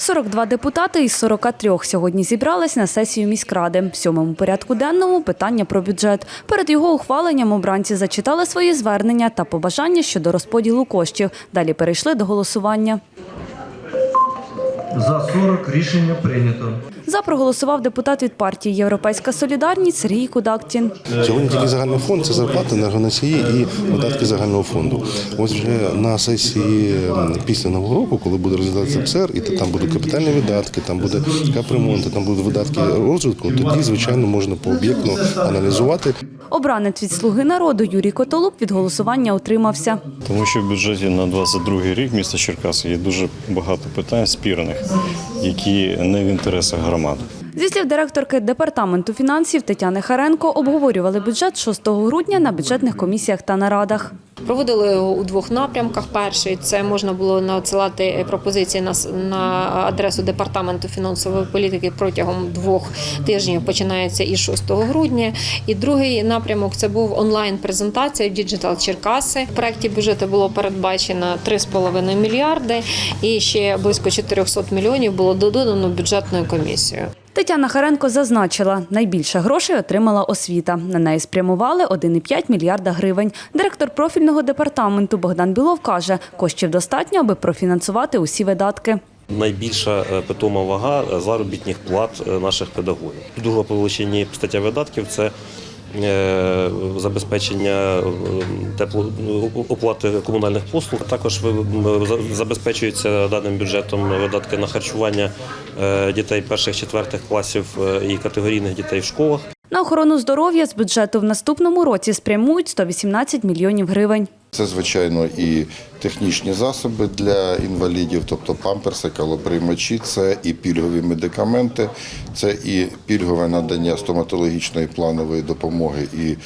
42 депутати із 43 сьогодні зібрались на сесію міськради. В сьомому порядку денному питання про бюджет. Перед його ухваленням обранці зачитали свої звернення та побажання щодо розподілу коштів. Далі перейшли до голосування. За 40 рішення прийнято. За проголосував депутат від партії Європейська Солідарність Сергій Кудактін. Сьогодні тільки загальний фонд це зарплати енергоносії і видатки загального фонду. Ось вже на сесії після нового року, коли буде розглядатися ПСР, і там будуть капітальні видатки, там буде капремонт, там будуть видатки розвитку. Тоді, звичайно, можна пооб'єктно аналізувати. Обранець від «Слуги народу» Юрій Котолук від голосування утримався. Тому що в бюджеті на 22 рік міста Черкаси є дуже багато питань спірних, які не в інтересах громад. Зі слів директорки департаменту фінансів Тетяни Харенко обговорювали бюджет 6 грудня на бюджетних комісіях та нарадах. Проводили його у двох напрямках. Перший це можна було надсилати пропозиції на, на адресу департаменту фінансової політики протягом двох тижнів, починається із 6 грудня. І другий напрямок це був онлайн-презентація Діджитал Черкаси. В проєкті бюджету було передбачено 3,5 мільярди, і ще близько 400 мільйонів було додано бюджетною комісією. Тетяна Харенко зазначила, найбільше грошей отримала освіта. На неї спрямували 1,5 мільярда гривень. Директор профільного департаменту Богдан Білов каже, коштів достатньо, аби профінансувати усі видатки. Найбільша е, питома вага заробітних плат е, наших педагогів. Друга по стаття видатків це забезпечення е, тепло оплати комунальних послуг. Також забезпечуються даним бюджетом видатки на харчування е, дітей перших четвертих класів е, і категорійних дітей в школах. На охорону здоров'я з бюджету в наступному році спрямують 118 мільйонів гривень. Це, звичайно, і технічні засоби для інвалідів, тобто памперси, калоприймачі, це і пільгові медикаменти, це і пільгове надання стоматологічної планової допомоги і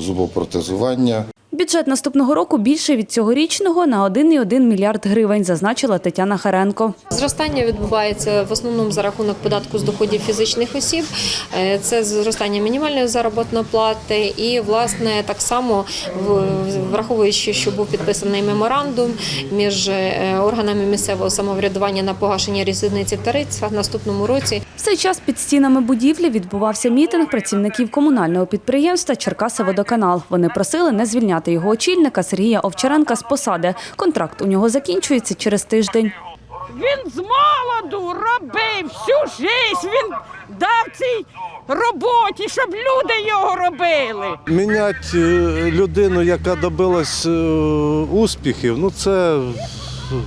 зубопротезування. Бюджет наступного року більший від цьогорічного на 1,1 мільярд гривень, зазначила Тетяна Харенко. Зростання відбувається в основному за рахунок податку з доходів фізичних осіб. Е, Це зростання мінімальної заробітної плати, і власне так само враховуючи, що був підписаний меморандум між е, органами місцевого самоврядування на погашення різниці в тарифах в наступному році. В цей час під стінами будівлі відбувався мітинг працівників комунального підприємства Черкасиводоканал. Вони просили не звільняти його очільника Сергія Овчаренка з посади. Контракт у нього закінчується через тиждень. Він з молоду робив всю життя. Він дав цій роботі, щоб люди його робили. Міняти е, людину, яка добилась е, успіхів, ну це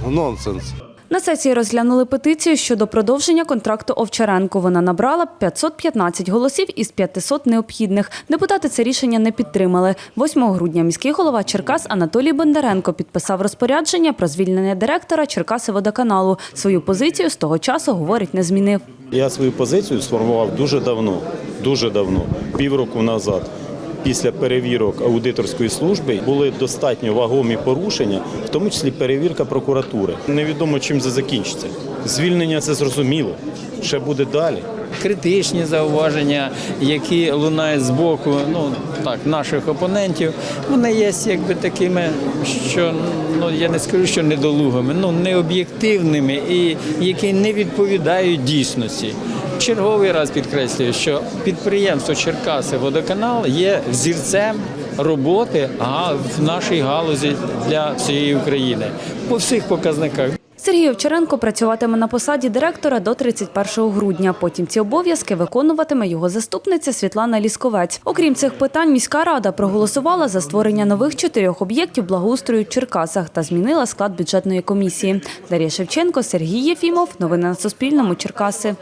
нонсенс. На сесії розглянули петицію щодо продовження контракту Овчаренку. Вона набрала 515 голосів із 500 необхідних. Депутати це рішення не підтримали. 8 грудня міський голова Черкас Анатолій Бондаренко підписав розпорядження про звільнення директора Черкаси-водоканалу. Свою позицію з того часу, говорить, не змінив. Я свою позицію сформував дуже давно, дуже давно, півроку назад. Після перевірок аудиторської служби були достатньо вагомі порушення, в тому числі перевірка прокуратури. Невідомо чим це закінчиться. Звільнення це зрозуміло. Ще буде далі. критичні зауваження, які лунають з боку ну, так, наших опонентів, вони є якби такими, що ну, я не скажу, що недолугими, ну необ'єктивними і які не відповідають дійсності. Черговий раз підкреслюю, що підприємство Черкаси Водоканал є взірцем роботи в нашій галузі для всієї України по всіх показниках. Сергій Овчаренко працюватиме на посаді директора до 31 грудня. Потім ці обов'язки виконуватиме його заступниця Світлана Лісковець. Окрім цих питань, міська рада проголосувала за створення нових чотирьох об'єктів благоустрою в Черкасах та змінила склад бюджетної комісії. Дар'я Шевченко, Сергій Єфімов. Новини на Суспільному. Черкаси.